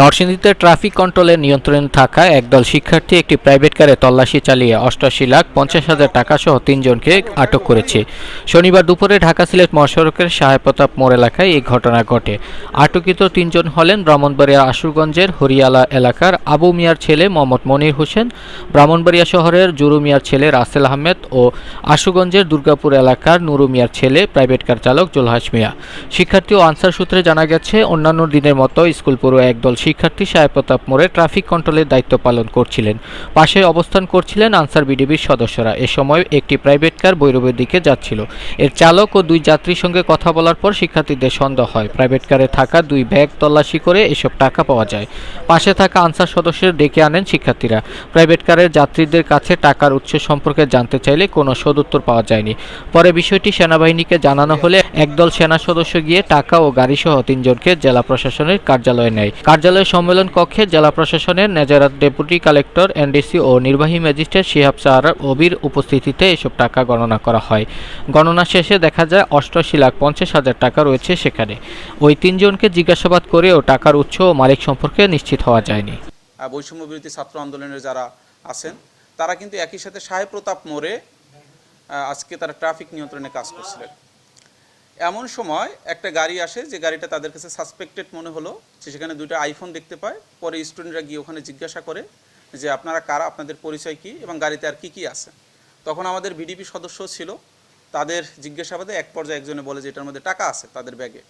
নরসিংদীতে ট্রাফিক কন্ট্রোলের নিয়ন্ত্রণে থাকা একদল শিক্ষার্থী একটি প্রাইভেট কারে তল্লাশি চালিয়ে অষ্টাশি লাখ পঞ্চাশ হাজার টাকা সহ তিনজনকে আটক করেছে। শনিবার দুপুরে ঢাকা সিলেট মহাসড়কের সাহেবপ্রতাপ মোড় এলাকায় এই ঘটনা ঘটে। আটকিত তিনজন হলেন ব্রাহ্মণবাড়িয়া আশুরগঞ্জের হরিয়ালা এলাকার আবু মিয়ার ছেলে মোহাম্মদ মনির হোসেন, ব্রাহ্মণবাড়িয়া শহরের জুরু মিয়ার ছেলে রাসেল আহমেদ ও আশুগঞ্জের দুর্গাপুর এলাকার নুরু মিয়ার ছেলে প্রাইভেট কার চালক জুলহাস মিয়া। শিক্ষার্থী ও আনসার সূত্রে জানা গেছে, অন্যান্য দিনের মতো স্কুল পড়ুয়া একদল শিক্ষার্থী সাহেবপ্রতাপ মোড়ে ট্রাফিক কন্ট্রোলের দায়িত্ব পালন করছিলেন। পাশে অবস্থান করছিলেন আনসার বিডিবির সদস্যরা। এ সময় একটি প্রাইভেট কার বৈরবের দিকে যাচ্ছিল। এর চালক ও দুই যাত্রীর সঙ্গে কথা বলার পর শিক্ষার্থীদের সন্দেহ হয়। প্রাইভেট কারে থাকা দুই ব্যাগ তল্লাশি করে এসব টাকা পাওয়া যায়। পাশে থাকা আনসার সদস্যদের ডেকে আনেন শিক্ষার্থীরা। প্রাইভেট কারের যাত্রীদের কাছে টাকার উৎস সম্পর্কে জানতে চাইলে কোনো সদুত্তর পাওয়া যায়নি। পরে বিষয়টি সেনাবাহিনীকে জানানো হলে একদল সেনা সদস্য গিয়ে টাকা ও গাড়িসহ তিনজনকে জেলা প্রশাসনের কার্যালয়ে নেয়। কার্যালয় সম্মেলন কক্ষে জেলা প্রশাসনের নেজারাত ডেপুটি কালেক্টর, এনডিসি ও নির্বাহী ম্যাজিস্ট্রেট শিহাব সাহার অবির উপস্থিতিতে এসব টাকা গণনা করা হয়। গণনা শেষে দেখা যায় অষ্টআশি লাখ পঞ্চাশ হাজার টাকা রয়েছে সেখানে। ওই তিনজনকে জিজ্ঞাসাবাদ করেও টাকার উৎস ও মালিক সম্পর্কে নিশ্চিত হওয়া যায়নি। বৈষম্য বিরোধী ছাত্র আন্দোলনের যারা আছেন, তারা কিন্তু একই সাথে সাহেব প্রতাপ মোড়ে আজকে তারা ট্রাফিক নিয়ন্ত্রণে কাজ করছিলেন। এমন সময় একটা গাড়ি আসে, যে গাড়িটা তাদের কাছে সাসপেক্টেড মনে হলো, যে সেখানে দুটো আইফোন দেখতে পায়। পরে স্টুডেন্টরা গিয়ে ওখানে জিজ্ঞাসা করে যে, আপনারা কারা? আপনাদের পরিচয় কি? এবং গাড়িতে আর কি কি আছে? তখন আমাদের ভিডিপি সদস্য ছিল। তাদের জিজ্ঞাসাবাদে এক পর্যায়ে একজনে বলে যে, এটার মধ্যে টাকা আছে তাদের ব্যাগে।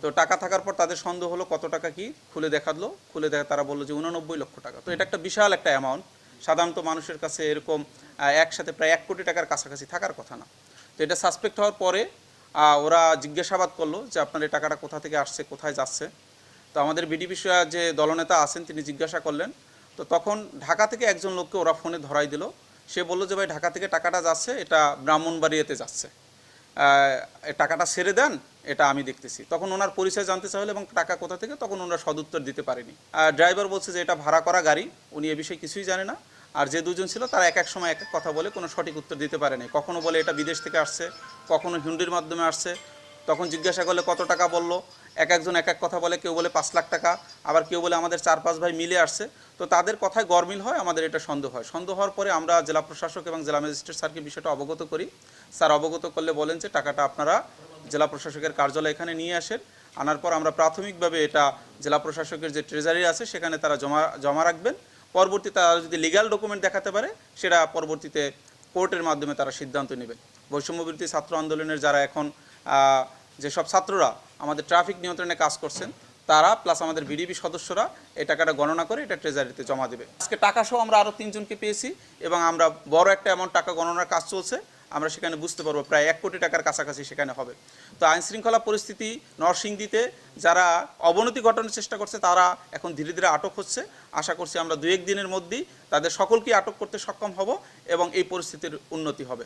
তো টাকা থাকার পর তাদের সন্দেহ হলো, কত টাকা কি? খুলে দেখাল। খুলে দেখা, তারা বলল যে, উননব্বই লক্ষ টাকা। তো এটা একটা বিশাল একটা অ্যামাউন্ট সাধারণত মানুষের কাছে এরকম একসাথে প্রায় এক কোটি টাকার কাছাকাছি থাকার কথা না। তো এটা সাসপেক্ট হওয়ার পরে ওরা জিজ্ঞাসাবাদ করল যে আপনার এই টাকাটা কোথা থেকে আসছে, কোথায় যাচ্ছে। তো আমাদের বিডিপি যে দলনেতা আছেন, তিনি জিজ্ঞাসা করলেন। তো তখন ঢাকা থেকে একজন লোককে ওরা ফোনে ধরাই দিল। সে বলল যে, ভাই, ঢাকা থেকে টাকাটা যাচ্ছে, এটা ব্রাহ্মণবাড়িয়াতে যাচ্ছে। টাকাটা সেরে দেন, এটা আমি দেখতেছি। তখন ওনার পরিচয় জানতে চাইলে এবং টাকা কোথা থেকে, তখন ওনারা সদুত্তর দিতে পারেনি। ড্রাইভার বলছে যে, এটা ভাড়া করা গাড়ি, উনি এ বিষয়ে কিছুই জানে না। আর যে দুজন ছিল তারা এক এক সময় এক এক কথা বলে কোনো সঠিক উত্তর দিতে পারেনি। কখনো বলে এটা বিদেশ থেকে আসছে, কখনো হিন্দির মাধ্যমে আসছে। তখন জিজ্ঞাসা করলে কত টাকা বলল? এক একজন এক এক কথা বলে, কেউ বলে পাঁচ লাখ টাকা, আবার কেউ বলে আমাদের চার পাঁচ ভাই মিলে আসছে। তো তাদের কথায় গরমিল হয়, আমাদের এটা সন্দেহ হয়। সন্দেহ হওয়ার পরে আমরা জেলা প্রশাসক এবং জেলা ম্যাজিস্ট্রেট স্যারকে বিষয়টা অবগত করি। স্যার অবগত করলে বলেন যে টাকাটা আপনারা জেলা প্রশাসকের কার্যালয় এখানে নিয়ে আসেন। আনার পর আমরা প্রাথমিকভাবে এটা জেলা প্রশাসকের যে ট্রেজারি আছে, সেখানে তারা জমা জমা রাখবেন। পরবর্তীতে তারা যদি লিগাল ডকুমেন্ট দেখাতে পারে, সেটা পরবর্তীতে কোর্টের মাধ্যমে তারা সিদ্ধান্ত নেবেন বৈষম্যবৃত্তি ছাত্র আন্দোলনের যারা এখন যেসব ছাত্ররা আমাদের ট্রাফিক নিয়ন্ত্রণে কাজ করছেন, তারা প্লাস আমাদের বিডিবি সদস্যরা এই টাকাটা গণনা করে এটা ট্রেজারিতে জমা দেবে। আজকে টাকা সহ আমরা আরও তিনজনকে পেয়েছি এবং আমরা বড় একটা এমন টাকা গণনার কাজ চলছে। আমরা সেখানে বুঝতে পারব, প্রায় এক কোটি টাকার কাছাকাছি সেখানে হবে। তো আইন শৃঙ্খলা পরিস্থিতি নরসিংদীতে যারা অবনতি ঘটানোর চেষ্টা করছে, তারা এখন ধীরে ধীরে আটক হচ্ছে। আশা করছি আমরা দু এক দিনের মধ্যেই তাদের সকলকে আটক করতে সক্ষম হব এবং এই পরিস্থিতির উন্নতি হবে।